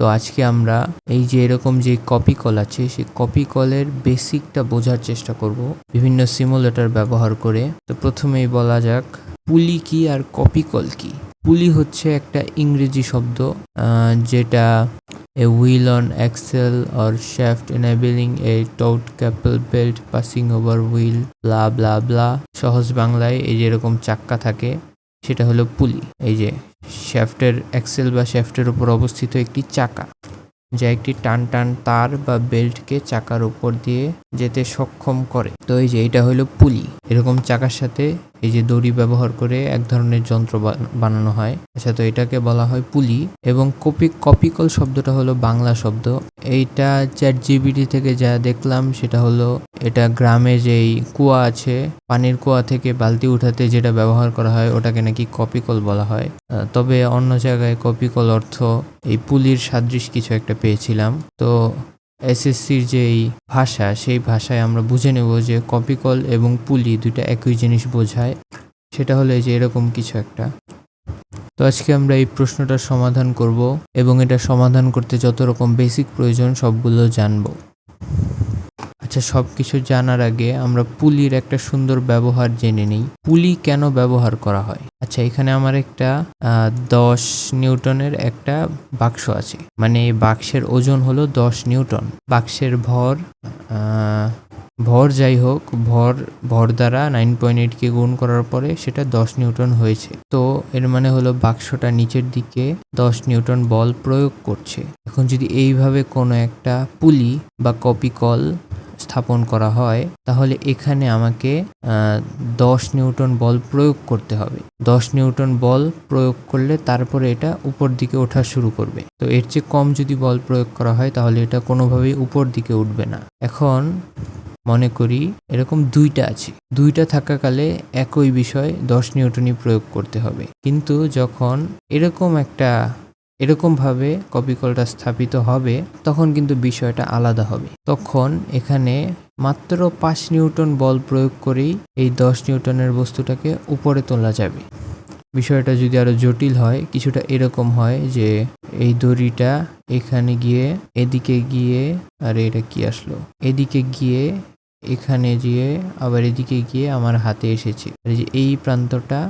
তো আজকে আমরা এই যে এরকম যে কপি কল আছে, সেই কপি কলের বেসিকটা বোঝার চেষ্টা করব। বিভিন্ন সিমুলেটর ব্যবহার করে। তো প্রথমেই বলা যাক, পুলি কি আর কপি কল কি? পুলি হচ্ছে একটা ইংরেজি শব্দ যেটা a wheel on axle or shaft enabling a taut cable belt passing over wheel blah blah blah সহজ বাংলায় এই যেরকম চাক্কা থাকে। সেটা হলো পুলি। এই যে শ্যাফটের অ্যাক্সেল বা শ্যাফটের উপর অবস্থিত একটি চাকা, যা একটি টান টান তার বা বেল্টকে চাকার উপর দিয়ে যেতে সক্ষম করে। তো এই যে এটা হলো পুলি। এরকম চাকার সাথে এই যে দড়ি ব্যবহার করে এক ধরনের যন্ত্র বানানো হয়। আচ্ছা তো এটাকে বলা হয় পুলি এবং কপি, কপিকল শব্দটা হলো বাংলা শব্দ। এইটা চ্যাট জিবিটি থেকে যা দেখলাম সেটা হলো এটা গ্রামে যেই কুয়া আছে, পানির কুয়া থেকে বালতি উঠাতে যেটা ব্যবহার করা হয় ওটাকে নাকি কপিকল বলা হয়। তবে অন্য জায়গায় কপিকল অর্থ এই পুলির সাদৃশ কিছু একটা পেয়েছিলাম। তো এসএসসির যেই ভাষা, সেই ভাষায় আমরা বুঝে নেব যে কপিকল এবং পুলি দুইটা একই জিনিস বোঝায়। সেটা হলো এই যে এরকম কিছু একটা। তো আজকে আমরা এই প্রশ্নটার সমাধান করব এবং এটা সমাধান করতে যত রকম বেসিক প্রয়োজন সবগুলো জানব। আচ্ছা সব কিছু জানার আগে আমরা পুলির একটা সুন্দর ব্যবহার জেনে নিই। পুলি কেন ব্যবহার করা হয়? আচ্ছা এখানে আমার একটা দশ নিউটনের একটা বাক্স আছে। মানে এই বাক্সের ওজন হলো দশ নিউটন। বাক্সের ভর ভর যাই হোক, ভর ভর দ্বারা নাইন পয়েন্ট এইটকে গুণ করার পরে সেটা দশ নিউটন হয়েছে। তো এর মানে হলো বাক্সটা নিচের দিকে দশ নিউটন বল প্রয়োগ করছে। এখন যদি এইভাবে কোনো একটা পুলি বা কপি কল স্থাপন করা হয়, তাহলে এখানে আমাকে দশ নিউটন বল প্রয়োগ করতে হবে। দশ নিউটন বল প্রয়োগ করলে তারপরে এটা উপর দিকে ওঠা শুরু করবে। তো এর চেয়ে কম যদি বল প্রয়োগ করা হয়, তাহলে এটা কোনোভাবেই উপর দিকে উঠবে না। এখন মনে করি এরকম দুইটা আছে। দুইটা থাকাকালে একই বিষয় দশ নিউটনই প্রয়োগ করতে হবে। কিন্তু যখন এরকম একটা এরকমভাবে কপিকলটা স্থাপিত হবে, তখন কিন্তু বিষয়টা আলাদা হবে। তখন এখানে মাত্র পাঁচ নিউটন বল প্রয়োগ করেই এই দশ নিউটনের বস্তুটাকে উপরে তোলা যাবে। বিষয়টা যদি আরও জটিল হয়, কিছুটা এরকম হয় যে এই দড়িটা এখানে গিয়ে এদিকে গিয়ে, আর এটা কি আসলো? এদিকে গিয়ে, এখানে গিয়ে, আবার এদিকে গিয়ে আমার হাতে এসেছে। এই প্রান্তটা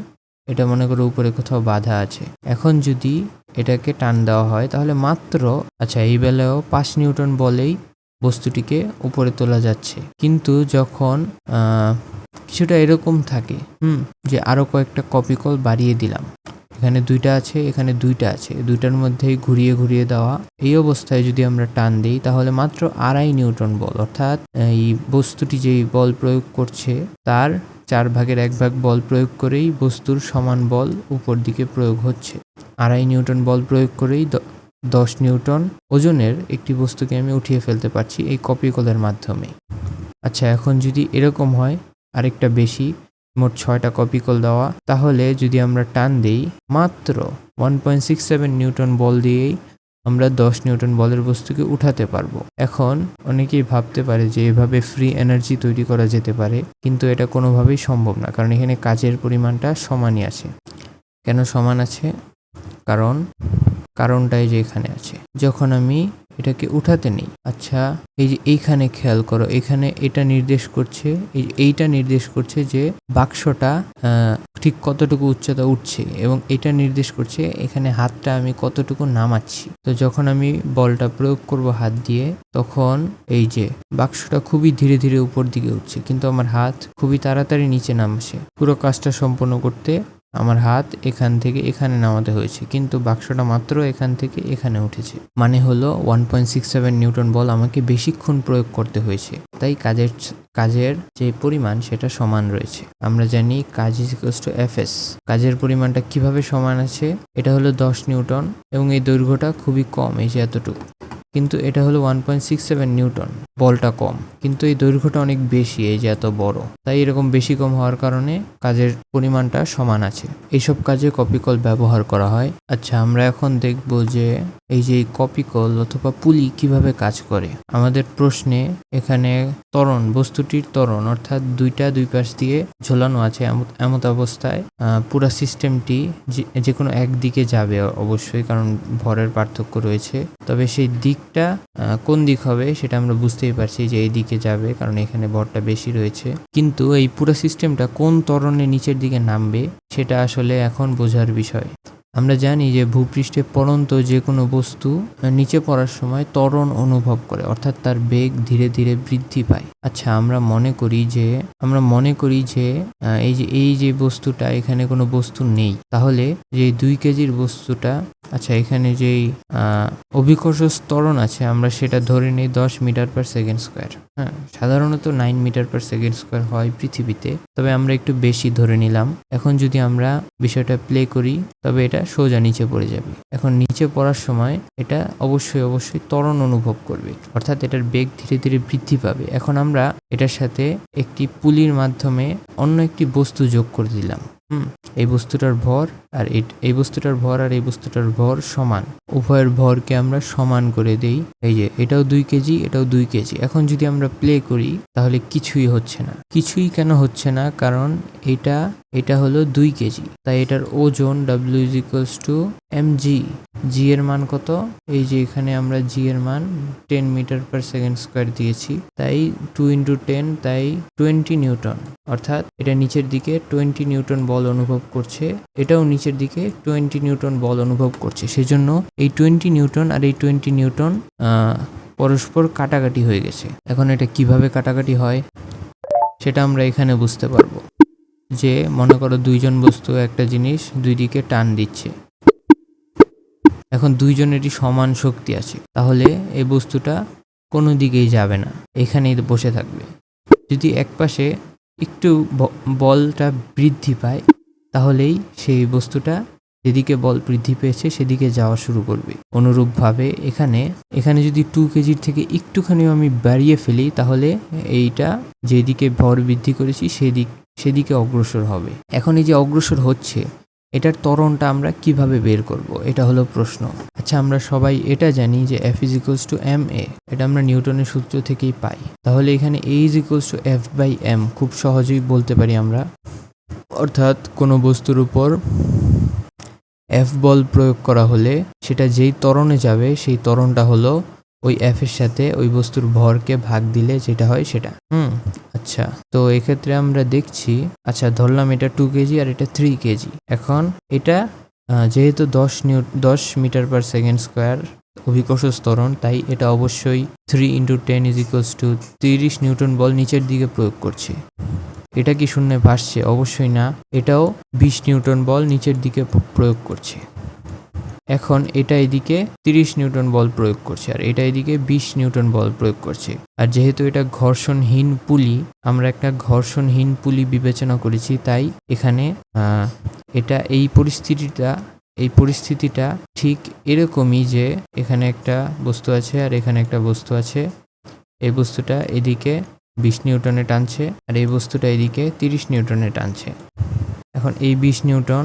এটা মনে করো উপরে কোথাও বাধা আছে। এখন যদি এটাকে টান দেওয়া হয়, তাহলে মাত্র আচ্ছা এই বেলায়ও পাঁচ নিউটন বলেই বস্তুটিকে উপরে তোলা যাচ্ছে। কিন্তু যখন কিছুটা এরকম থাকে, হুম, যে আরও কয়েকটা কপিকল বাড়িয়ে দিলাম এখানে দুইটা আছে, এখানে দুইটা আছে। দুইটার মধ্যেই ঘুরিয়ে ঘুরিয়ে দেওয়া। এই অবস্থায় যদি আমরা টান দিই, তাহলে মাত্র আড়াই নিউটন বল, অর্থাৎ এই বস্তুটি যেই বল প্রয়োগ করছে, তার চার ভাগের এক ভাগ বল প্রয়োগ করেই বস্তুর সমান বল উপর দিকে প্রয়োগ হচ্ছে। আড়াই নিউটন বল প্রয়োগ করেই দশ নিউটন ওজনের একটি বস্তুকে আমি উঠিয়ে ফেলতে পারছি এই কপিকলের মাধ্যমে। আচ্ছা এখন যদি এরকম হয়, আরেকটা বেশি মোট ছয়টা কপিকল দেওয়া, তাহলে যদি আমরা টান দিই, মাত্র one point six seven newton বল দিয়েই আমরা দশ নিউটন বলের বস্তুকে উঠাতে পারব। এখন অনেকেই ভাবতে পারে যে এভাবে ফ্রি এনার্জি তৈরি করা যেতে পারে, কিন্তু এটা কোনোভাবেই সম্ভব না, কারণ এখানে কাজের পরিমাণটা সমানই আছে। কেন সমান আছে? কারণ, কারণটাই যে এখানে আছে। যখন আমি এটাকে উঠাতে নেই। আচ্ছা এই যে এইখানে খেয়াল করো, এখানে এটা নির্দেশ করছে, এই এইটা নির্দেশ করছে যে বাক্সটা ঠিক কতটুকু উচ্চতা উঠছে এবং এটা নির্দেশ করছে এখানে হাতটা আমি কতটুকু নামাচ্ছি। তো যখন আমি বলটা প্রয়োগ করব হাত দিয়ে, তখন এই যে বাক্সটা খুবই ধীরে ধীরে উপর দিকে উঠছে, কিন্তু আমার হাত খুবই তাড়াতাড়ি নিচে নামছে। পুরো কাজটা সম্পন্ন করতে আমার হাত এখান থেকে এখানে নামাতে হয়েছে, কিন্তু বাক্সটা মাত্র এখান থেকে এখানে উঠেছে। মানে হলো one point six seven newton বল আমাকে বেশিক্ষণ প্রয়োগ করতে হয়েছে, তাই কাজের কাজের যে পরিমাণ সেটা সমান রয়েছে। আমরা জানি কাজ ইজ টু এফ এস কাজের পরিমাণটা কীভাবে সমান আছে? এটা হলো দশ নিউটন, এবং এই দৈর্ঘ্যটা খুবই কম, এই যে এতটুকু। কিন্তু এটা হলো one point six seven newton. বলটা কম। কিন্তু এই দৈর্ঘ্যটা অনেক বেশি, এই যে এত বড়। তাই এরকম বেশি কম হওয়ার কারণে কাজের পরিমাণটা সমান আছে। এইসব কাজে কপিকল ব্যবহার করা হয়। আচ্ছা আমরা এখন দেখব যে এই যে কপিকল অথবা পুলি কীভাবে কাজ করে। আমাদের প্রশ্নে এখানে তরণ বস্তুটির তরণ অর্থাৎ দুইটা দুই পাশ দিয়ে ঝোলানো আছে এমত- অবস্থায় পুরা সিস্টেমটি যে- কোনো একদিকে যাবে অবশ্যই, কারণ ভরের পার্থক্য রয়েছে। তবে সেই দিকটা কোন দিক হবে সেটা আমরা বুঝতেই পারছি যে এইদিকে যাবে, কারণ এখানে ভরটা বেশি রয়েছে। কিন্তু এই পুরো সিস্টেমটা কোন ত্বরণে নিচের দিকে নামবে, সেটা আসলে এখন বোঝার বিষয়। আমরা জানি যে ভূপৃষ্ঠে পড়ন্ত যে কোনো বস্তু নিচে পড়ার সময় ত্বরণ অনুভব করে, অর্থাৎ তার বেগ ধীরে ধীরে বৃদ্ধি পায়। আচ্ছা আমরা মনে করি যে, আমরা মনে করি যে এই যে এই যে বস্তুটা এখানে কোনো বস্তু নেই। তাহলে যে দুই কেজির বস্তুটা আচ্ছা এখানে যেই অভিকর্ষ ত্বরণ আছে, আমরা সেটা ধরে নিই দশ মিটার পার সেকেন্ড স্কোয়ার হ্যাঁ সাধারণত nine metre per second square হয় পৃথিবীতে। তবে আমরা একটু বেশি ধরে নিলাম। এখন যদি আমরা বিষয়টা প্লে করি, তবে এটা সোজা নিচে পড়ে যাবে। এখন নিচে পড়ার সময় এটা অবশ্যই অবশ্যই ত্বরণ অনুভব করবে। অর্থাৎ এটার বেগ ধীরে ধীরে বৃদ্ধি পাবে। এখন আমরা এটার সাথে একটি পুলির মাধ্যমে অন্য একটি বস্তু যোগ করে দিলাম। হুম, এই বস্তুটার ভর আর এই বস্তুটার ভর আর এই বস্তুটার ভর সমান। উভয়ের ভরকে আমরা সমান করে দেই। এই যে, এটাও দুই কেজি, এটাও দুই কেজি। এখন যদি আমরা প্লে করি, তাহলে কিছুই হচ্ছে না। কিছুই কেন হচ্ছে না? কারণ এটা এটা হলো দুই কেজি। তাই এটার ওজন W is equals to M G G এর মান কত? এই যে এখানে আমরা জি এর মান ten metre per second square দিয়েছি। তাই টু ইন্টু টেন তাই টোয়েন্টি নিউটন। অর্থাৎ এটা নিচের দিকে টোয়েন্টি নিউটন বল অনুভব করছে, এটাও নিচের দিকে টোয়েন্টি নিউটন বল অনুভব করছে। সেজন্য এই টোয়েন্টি নিউটন আর এই টোয়েন্টি নিউটন পরস্পর কাটাকাটি হয়ে গেছে। এখন এটা কীভাবে কাটাকাটি হয়, সেটা আমরা এখানে বুঝতে পারব। যে, মনে করো দুইজন বস্তু, একটা জিনিস দুই দিকে টান দিচ্ছে। এখন দুইজনেরই সমান শক্তি আছে। তাহলে এই বস্তুটা কোনো দিকেই যাবে না। এখানেই বসে থাকবে। যদি একপাশে একটু বলটা বৃদ্ধি পায়, তাহলেই সেই বস্তুটা যেদিকে বল বৃদ্ধি পেয়েছে, সেদিকে যাওয়া শুরু করবে। অনুরূপভাবে এখানে এখানে যদি টু কেজির থেকে একটুখানিও আমি বাড়িয়ে ফেলি, তাহলে এইটা যেদিকে ভর বৃদ্ধি করেছি, সেদিক সেদিকে অগ্রসর হবে। এখন এই যে অগ্রসর হচ্ছে, এটার তরণটা আমরা কীভাবে বের করব? এটা হলো প্রশ্ন। আচ্ছা আমরা সবাই এটা জানি যে F is equals to M A এটা আমরা নিউটনের সূত্র থেকেই পাই। তাহলে এখানে A is equals to F by M খুব সহজেই বলতে পারি আমরা। অর্থাৎ কোনো বস্তুর উপর এফ বল প্রয়োগ করা হলে সেটা যেই তরণে যাবে, সেই তরণটা হলো ওই এর সাথে ওই বস্তুর ভরকে ভাগ দিলে যেটা হয় সেটা। হুম আচ্ছা। তো এক্ষেত্রে আমরা দেখছি আচ্ছা ধরলাম এটা টু কেজি আর এটা থ্রি কেজি। এখন এটা যেহেতু দশ নিউ দশ মিটার পার সেকেন্ড স্কোয়ার অভিকর্ষ স্তরণ তাই এটা অবশ্যই three into ten is equals to তিরিশ নিউটন বল নিচের দিকে প্রয়োগ করছে। এটা কি শূন্যে ভাসছে? অবশ্যই না। এটাও বিশ নিউটন বল নিচের দিকে প্রয়োগ করছে। এখন এটা এদিকে তিরিশ নিউটন বল প্রয়োগ করছে, আর এটা এদিকে বিশ নিউটন বল প্রয়োগ করছে। আর যেহেতু এটা ঘর্ষণহীন পুলি, আমরা একটা ঘর্ষণহীন পুলি বিবেচনা করেছি, তাই এখানে এটা এই পরিস্থিতিটা এই পরিস্থিতিটা ঠিক এরকমই যে এখানে একটা বস্তু আছে আর এখানে একটা বস্তু আছে। এই বস্তুটা এদিকে বিশ নিউটনে টানছে, আর এই বস্তুটা এদিকে তিরিশ নিউটনে টানছে। এখন এই বিশ নিউটন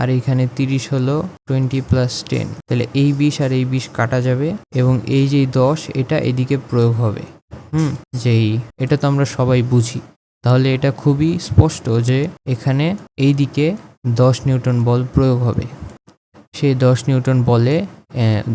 আর এখানে তিরিশ হলো টোয়েন্টি প্লাস টেন তাহলে এই বিশ আর এই বিশ কাটা যাবে এবং এই যে দশ, এটা এদিকে প্রয়োগ হবে। হুম, যেই, এটা তো আমরা সবাই বুঝি। তাহলে এটা খুবই স্পষ্ট যে এখানে এই দিকে দশ নিউটন বল প্রয়োগ হবে। সেই দশ নিউটন বলে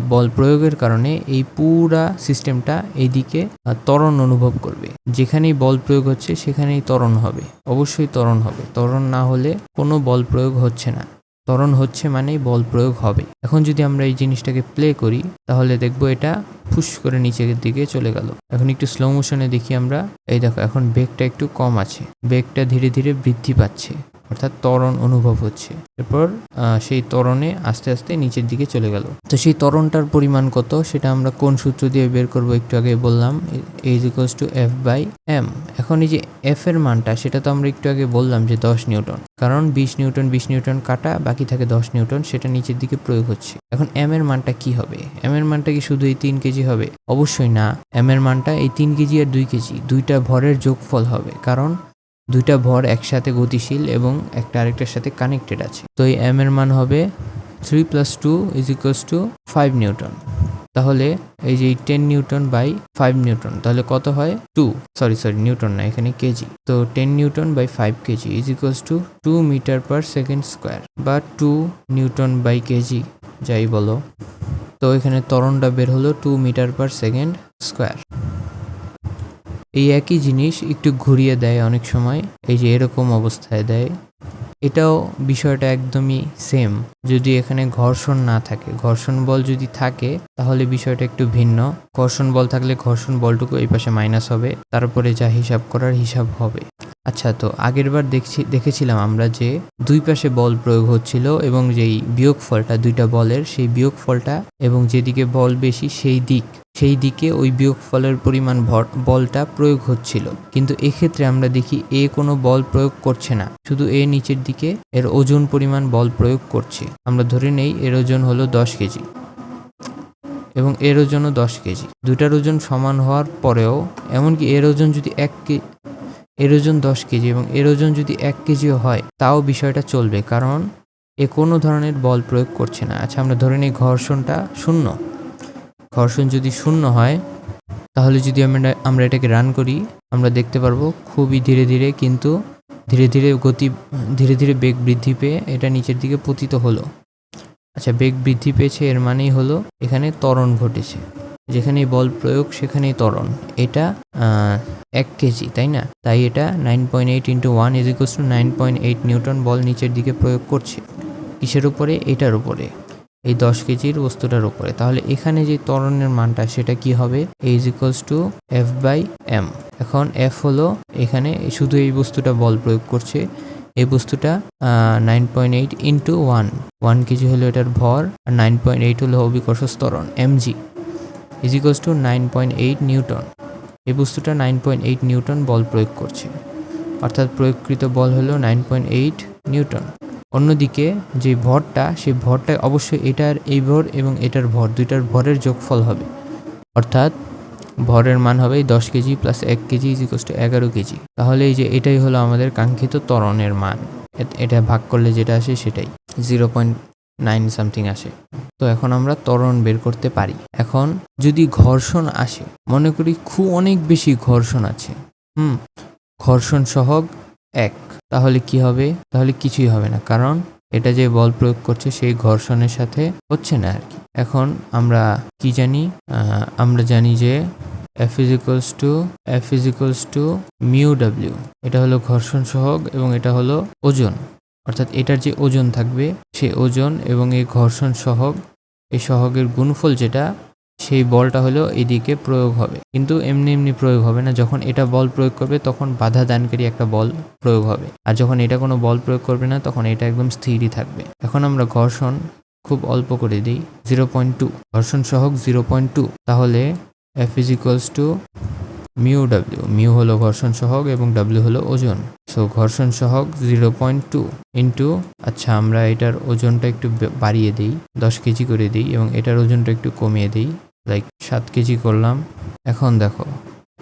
বল প্রয়োগের কারণে এই পুরা সিস্টেমটা এইদিকে ত্বরণ অনুভব করবে। যেখানেই বল প্রয়োগ হচ্ছে, সেখানেই ত্বরণ হবে। অবশ্যই ত্বরণ হবে। ত্বরণ না হলে কোনো বল প্রয়োগ হচ্ছে না। ত্বরণ হচ্ছে মানেই বল প্রয়োগ হবে। এখন যদি আমরা এই জিনিসটাকে প্লে করি, তাহলে দেখব এটা ফুস করে নিচের দিকে চলে গেল। এখন একটু স্লো মোশনে দেখি আমরা। এই দেখো, এখন বেগটা একটু কম আছে। বেগটা ধীরে ধীরে বৃদ্ধি পাচ্ছে, অর্থাৎ তরণ অনুভব হচ্ছে। এরপর সেই ত্বরণে আস্তে আস্তে নিচের দিকে চলে গেল। তো সেই তরণটার পরিমাণ কত, সেটা আমরা কোন সূত্র দিয়ে বের করব একটু আগে বললাম। Is equals to F by M এখন এই যে এফ এর মানটা, সেটা তো আমরা একটু আগে বললাম যে দশ নিউটন। কারণ বিশ নিউটন বিশ নিউটন কাটা, বাকি থাকে দশ নিউটন, সেটা নিচের দিকে প্রয়োগ হচ্ছে। এখন এম এর মানটা কি হবে? এম এর মানটা কি শুধু এই তিন কেজি হবে? অবশ্যই না। এম এর মানটা এই তিন কেজি আর দুই কেজি। দুইটা ভরের যোগফল হবে, কারণ দুইটা ভর একসাথে গতিশীল এবং একটা আরেকটার সাথে কানেক্টেড আছে। তো এই এম এর মান হবে three plus two is equals to five newton তাহলে এই যে ten newton by five newton তাহলে কত হয়? টু সরি সরি নিউটন না, এখানে কেজি। তো ten newton by five KG is equals to two metre per second square বা টু নিউটন বাই কেজি, যাই বলো। তো এখানে তরণটা বের হলো two metre per second square এই একই জিনিস একটু ঘুরিয়ে দেয় অনেক সময়, এই যে এরকম অবস্থায় দেয়। এটাও বিষয়টা একদমই সেম যদি এখানে ঘর্ষণ না থাকে। ঘর্ষণ বল যদি থাকে, তাহলে বিষয়টা একটু ভিন্ন। ঘর্ষণ বল থাকলে ঘর্ষণ বলটুকু এই পাশে মাইনাস হবে, তারপরে যা হিসাব করার হিসাব হবে। আচ্ছা তো আগের বার দেখছি, দেখেছিলাম আমরা যে দুই পাশে বল প্রয়োগ হচ্ছিল এবং যেই বিয়োগ ফলটা, দুইটা বলের সেই বিয়োগ ফলটা এবং যেদিকে বল বেশি সেই দিক, সেই দিকে ওই বিয়োগ ফলের পরিমাণ ভর, বলটা প্রয়োগ হচ্ছিল। কিন্তু এক্ষেত্রে আমরা দেখি এ কোনো বল প্রয়োগ করছে না, শুধু এ নিচের দিকে এর ওজন পরিমাণ বল প্রয়োগ করছে। আমরা ধরে নেই এর ওজন হলো দশ কেজি এবং এর ওজনও দশ কেজি। দুটার ওজন সমান হওয়ার পরেও, এমনকি এর ওজন যদি এক এর ওজন দশ কেজি এবং এর ওজন যদি এক কেজিও হয়, তাও বিষয়টা চলবে কারণ এ কোনো ধরনের বল প্রয়োগ করছে না। আচ্ছা আমরা ধরে নিই ঘর্ষণটা শূন্য। ঘর্ষণ যদি শূন্য হয়, তাহলে যদি আমরা আমরা এটাকে রান করি, আমরা দেখতে পারব খুবই ধীরে ধীরে কিন্তু ধীরে ধীরে গতি, ধীরে ধীরে বেগ বৃদ্ধি পেয়ে এটা নিচের দিকে পতিত হলো। আচ্ছা বেগ বৃদ্ধি পেয়েছে এর মানেই হলো এখানে ত্বরণ ঘটেছে। যেখানেই বল প্রয়োগ, সেখানেই ত্বরণ। এটা এক কেজি, তাই না? তাই এটা nine point eight into one is equals to nine point eight newton বল নিচের দিকে প্রয়োগ করছে। কিসের উপরে? এটার উপরে। এই দশ কেজির বস্তুটার উপরে। তাহলে এখানে যে ত্বরণের মানটা, সেটা কি হবে? Is equals to F by M এখন এফ হলো এখানে শুধু এই বস্তুটা বল প্রয়োগ করছে। এই বস্তুটা nine point eight into one one KG হলো এটার ভর, আর নাইন পয়েন্ট এইট হলো অভিকর্ষ ত্বরণ M G is equals to nine point eight newton এই বস্তুটা নাইন পয়েন্ট এইট নিউটন বল প্রয়োগ করছে। অর্থাৎ প্রয়োগকৃত বল হলো নাইন পয়েন্ট এইট নিউটন অন্যদিকে যে ভরটা সেই ভরটা অবশ্যই এটার এই ভর এবং এটার ভর, দুইটার ভরের যোগফল হবে। অর্থাৎ ভরের মান হবে দশ কেজি প্লাস এক কেজি ইজ টু এগারো কেজি। তাহলে এই যে এটাই হলো আমাদের কাঙ্ক্ষিত ত্বরণের মান। এটা ভাগ করলে যেটা আসে সেটাই। জিরো পয়েন্ট নাইন সামথিং আসে। তো এখন আমরা ত্বরণ বের করতে পারি। এখন যদি ঘর্ষণ আসে, মনে করি খুব অনেক বেশি ঘর্ষণ আছে। হুম, ঘর্ষণ সহগ এক। তাহলে কি হবে? তাহলে কিছুই হবে না। কারণ এটা যে বল প্রয়োগ করছে, সেই ঘর্ষণের সাথে হচ্ছে না আর কি। এখন আমরা কি জানি? আমরা জানি যে F is equals to F is equals to mu W এটা হলো ঘর্ষণ সহগ এবং এটা হলো ওজন। অর্থাৎ এটার যে ওজন থাকবে, সে ওজন এবং এই ঘর্ষণ সহগ, এই সহগের গুণফল যেটা, সেই বলটা হলো এদিকে প্রয়োগ হবে। কিন্তু এমনি এমনি প্রয়োগ হবে না। যখন এটা বল প্রয়োগ করবে, তখন বাধা দানকারী একটা বল প্রয়োগ হবে। আর যখন এটা কোনো বল প্রয়োগ করবে না, তখন এটা একদম স্থিরই থাকবে। এখন আমরা ঘর্ষণ খুব অল্প করে দিই জিরো পয়েন্ট টু ঘর্ষণ সহগ জিরো পয়েন্ট টু তাহলে F is to mu W, mu হলো ঘর্ষণ সহগ এবং ডাব্লিউ হলো ওজন। সো ঘর্ষণ সহগ জিরো পয়েন্ট টু ইন্টু আচ্ছা আমরা এটার ওজনটা একটু বাড়িয়ে দিই, দশ কেজি করে দিই এবং এটার ওজনটা একটু কমিয়ে দিই লাইক সাত কেজি করলাম। এখন দেখো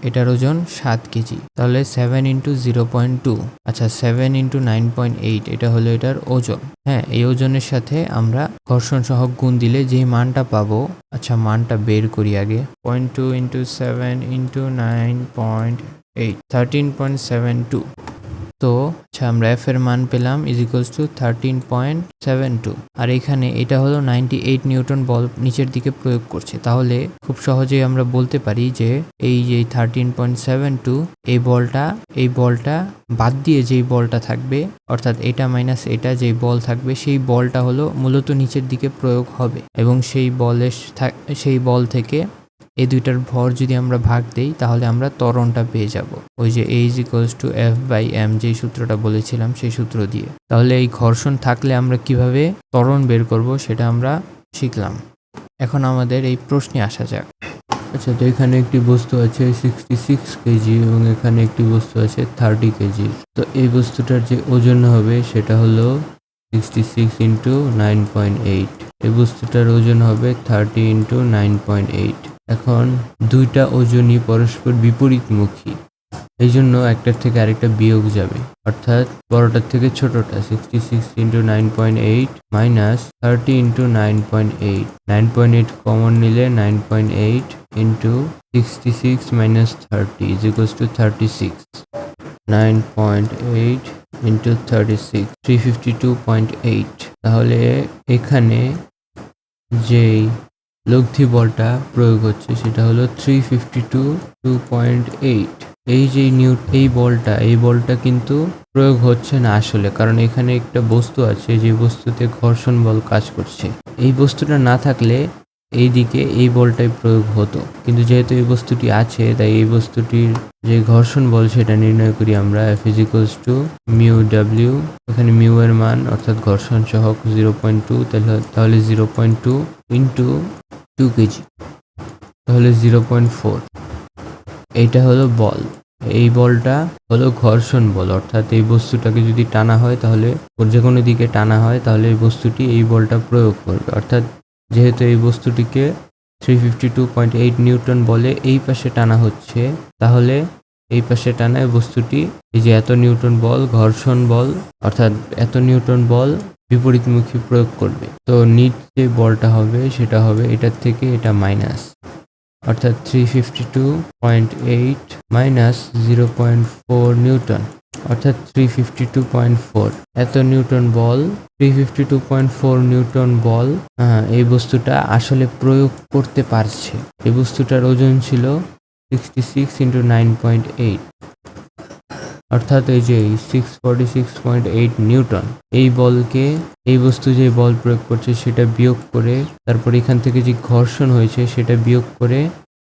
এটার ওজন সাত কেজি। তাহলে seven into zero point two আচ্ছা seven into nine point eight এটা হলো এটার ওজন। হ্যাঁ এই ওজনের সাথে আমরা ঘর্ষণ সহ গুণ দিলে যেই মানটা পাবো আচ্ছা মানটা বের করি আগে point two into seven into nine point eight thirteen point seven two তো আচ্ছা আমরা এফ এর মান পেলাম is equals to thirteen point seven two আর এখানে এটা হলো নাইনটি এইট নিউটন বল নিচের দিকে প্রয়োগ করছে। তাহলে খুব সহজেই আমরা বলতে পারি যে এই যে থার্টিন পয়েন্ট সেভেন টু এই বলটা এই বলটা বাদ দিয়ে যেই বলটা থাকবে, অর্থাৎ এটা মাইনাস এটা যেই বল থাকবে, সেই বলটা হলো মূলত নিচের দিকে প্রয়োগ হবে। এবং সেই বলের সেই বল থেকে এই দুইটার ভর যদি আমরা ভাগ দেই, তাহলে আমরা ত্বরণটা পেয়ে যাব। ওই যে A is equals to F by M যেই সূত্রটা বলেছিলাম, সেই সূত্র দিয়ে। তাহলে এই ঘর্ষণ থাকলে আমরা কীভাবে ত্বরণ বের করব, সেটা আমরা শিখলাম। এখন আমাদের এই প্রশ্নে আসা যাক। আচ্ছা তো এখানে একটি বস্তু আছে সিক্সটি সিক্স কেজি এবং এখানে একটি বস্তু আছে থার্টি কেজি। তো এই বস্তুটার যে ওজন হবে, সেটা হলো sixty six into nine point eight এই বস্তুটার ওজন হবে thirty into nine point eight এখন দুইটা ওজনই পরস্পর বিপরীতমুখী। এই জন্য একটার থেকে আরেকটা বিয়োগ যাবে। অর্থাৎ বড়টার থেকে ছোটটা sixty six into nine point eight minus thirty into nine point eight nine point eight common নিলে nine point eight into sixty six minus thirty is equals to thirty six nine point eight into thirty six three fifty two point eight তাহলে এখানে যেই লব্ধি বলটা প্রয়োগ হচ্ছে সেটা হলো three fifty two two point eight এই যে নিউ এই বলটা এই বলটা কিন্তু প্রয়োগ হচ্ছে না আসলে, কারণ এখানে একটা বস্তু আছে যে বস্তুতে ঘর্ষণ বল কাজ করছে। এই বস্তুটা না থাকলে এই দিকে এই বলটাই প্রয়োগ হতো। কিন্তু যেহেতু এই বস্তুটি আছে, তাই এই বস্তুটির যে ঘর্ষণ বল, সেটা নির্ণয় করি আমরা F is equals to mu W এখানে মিউ এর মান অর্থাৎ ঘর্ষণ সহক জিরো পয়েন্ট টু তাহলে তাহলে zero point two into two KG তাহলে জিরো পয়েন্ট ফোর এইটা হলো বল। এই বলটা হলো ঘর্ষণ বল, অর্থাৎ এই বস্তুটাকে যদি টানা হয়, তাহলে যে কোনো দিকে টানা হয়, তাহলে এই বস্তুটি এই বলটা প্রয়োগ করবে। অর্থাৎ যেহেতু এই বস্তুটিকে three fifty two point eight newton বলে এই পাশে টানা হচ্ছে, তাহলে এই পাশে টানায় বস্তুটি, এই যে এত নিউটন বল, ঘর্ষণ বল, অর্থাৎ এত নিউটন বল বিপরীতমুখী প্রয়োগ করবে। তো নিট যে বলটা হবে সেটা হবে এটার থেকে এটা মাইনাস অর্থাৎ three fifty two point eight minus zero point four newton. অর্থাৎ three fifty two point four এত নিউটন বল three fifty two point four newton বল হ্যাঁ, এই বস্তুটা আসলে প্রয়োগ করতে পারছে। এই বস্তুটার ওজন ছিল sixty six into nine point eight অর্থাৎ এই যে six forty six point eight newton এই বলকে এই বস্তু যে বল প্রয়োগ করছে সেটা বিয়োগ করে তারপর এখান থেকে যে ঘর্ষণ হয়েছে সেটা বিয়োগ করে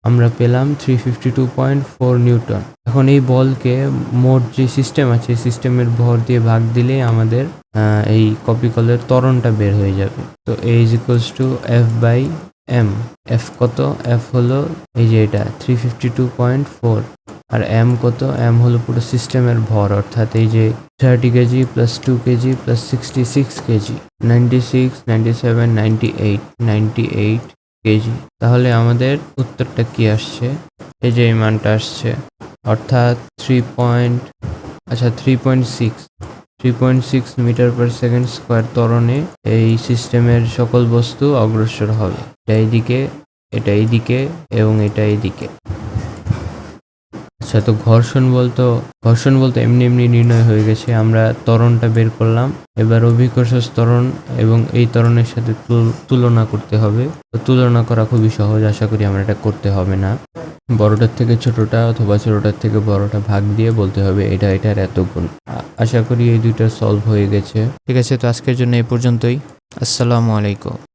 আমরা পেলাম three fifty two point four newton. এখন এই বলকে মোট যে সিস্টেম আছে সিস্টেমের ভর দিয়ে ভাগ দিলে আমাদের এই কপি কলের ত্বরণটা বের হয়ে যাবে। তো A is equals to F by M F কত? এফ হলো এই যে এটা three fifty two point four আর এম কত? এম হলো পুরো সিস্টেমের ভর, অর্থাৎ এই যে thirty KG plus two KG plus sixty six KG ninety six ninety seven ninety eight ninety eight KG তাহলে আমাদের উত্তরটা কি আসছে? এই যে এই মানটা আসছে। অর্থাৎ থ্রি পয়েন্ট আচ্ছা three point six three point six metre per second square ত্বরণে এই সিস্টেমের সকল বস্তু অগ্রসর হবে। এটা এইদিকে এটা এইদিকে এবং এটা এইদিকে। আচ্ছা তো ঘর্ষণ বলতো, ঘর্ষণ বলতে এমনি এমনি নির্ণয় হয়ে গেছে, আমরা ত্বরণটা বের করলাম। এবার অভিকর্ষজ ত্বরণ এবং এই ত্বরণের সাথে তুল- তুলনা করতে হবে। তো তুলনা করা খুবই সহজ, আশা করি আমরা এটা করতে হবে না। বড়টার থেকে ছোটটা অথবা ছোটটার থেকে বড়টা ভাগ দিয়ে বলতে হবে, এটা, এটার এত গুণ। আশা করি এই দুইটা সলভ হয়ে গেছে। ঠিক আছে, তো আজকের জন্য এই পর্যন্তই। আসসালামু আলাইকুম।